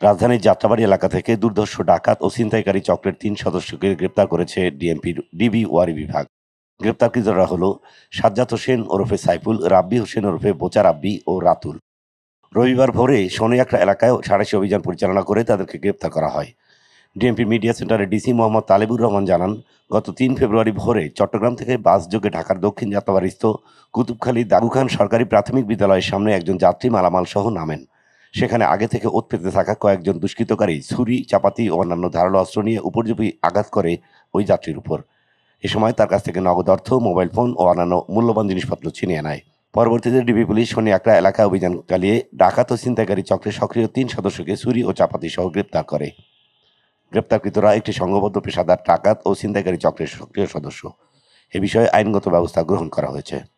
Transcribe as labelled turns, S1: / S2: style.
S1: রাজধানীর যাত্রাবাড়ি এলাকা থেকে দুর্ধর্ষ ডাকাত ও ছিনতাইকারী চক্রের তিন সদস্যকে গ্রেপ্তার করেছে ডিএমপির ডিবি ওয়ারি বিভাগ। গ্রেপ্তারকৃতরা হল সাজ্জাদ হোসেন ওরফে সাইফুল, রাব্বি হোসেন ওরফে বোচা রাব্বি ও রাতুল। রবিবার ভোরে সোনিয়াকড়া এলাকায় সাঁড়াশি অভিযান পরিচালনা করে তাদেরকে গ্রেপ্তার করা হয়। ডিএমপি মিডিয়া সেন্টারের ডিসি মোহাম্মদ তালেবুর রহমান জানান, গত তিন ফেব্রুয়ারি ভোরে চট্টগ্রাম থেকে বাস যোগে ঢাকার দক্ষিণ যাত্রাবাড়িস্থ কুতুবখালী দাগুখান সরকারি প্রাথমিক বিদ্যালয়ের সামনে একজন যাত্রী মালামাল সহ নামেন। সেখানে আগে থেকে ওত পেতে থাকা কয়েকজন দুষ্কৃতকারী ছুরি, চাপাতি ও অন্যান্য ধারালো অস্ত্র নিয়ে উপর্যুপি আঘাত করে ওই যাত্রীর উপর। এ সময় তার কাছ থেকে নগদ অর্থ, মোবাইল ফোন ও অন্যান্য মূল্যবান জিনিসপত্র ছিনিয়ে নেয়। পরবর্তীতে ডিবি পুলিশ শনি একরা এলাকা অভিযান চালিয়ে ডাকাত ও ছিনতাইকারী চক্রের সক্রিয় তিন সদস্যকে ছুরি ও চাপাতি সহ গ্রেপ্তার করে। গ্রেপ্তারকৃতরা একটি সংঘবদ্ধ পেশাদার ডাকাত ও ছিনতাইকারী চক্রের সক্রিয় সদস্য। এ বিষয়ে আইনগত ব্যবস্থা গ্রহণ করা হয়েছে।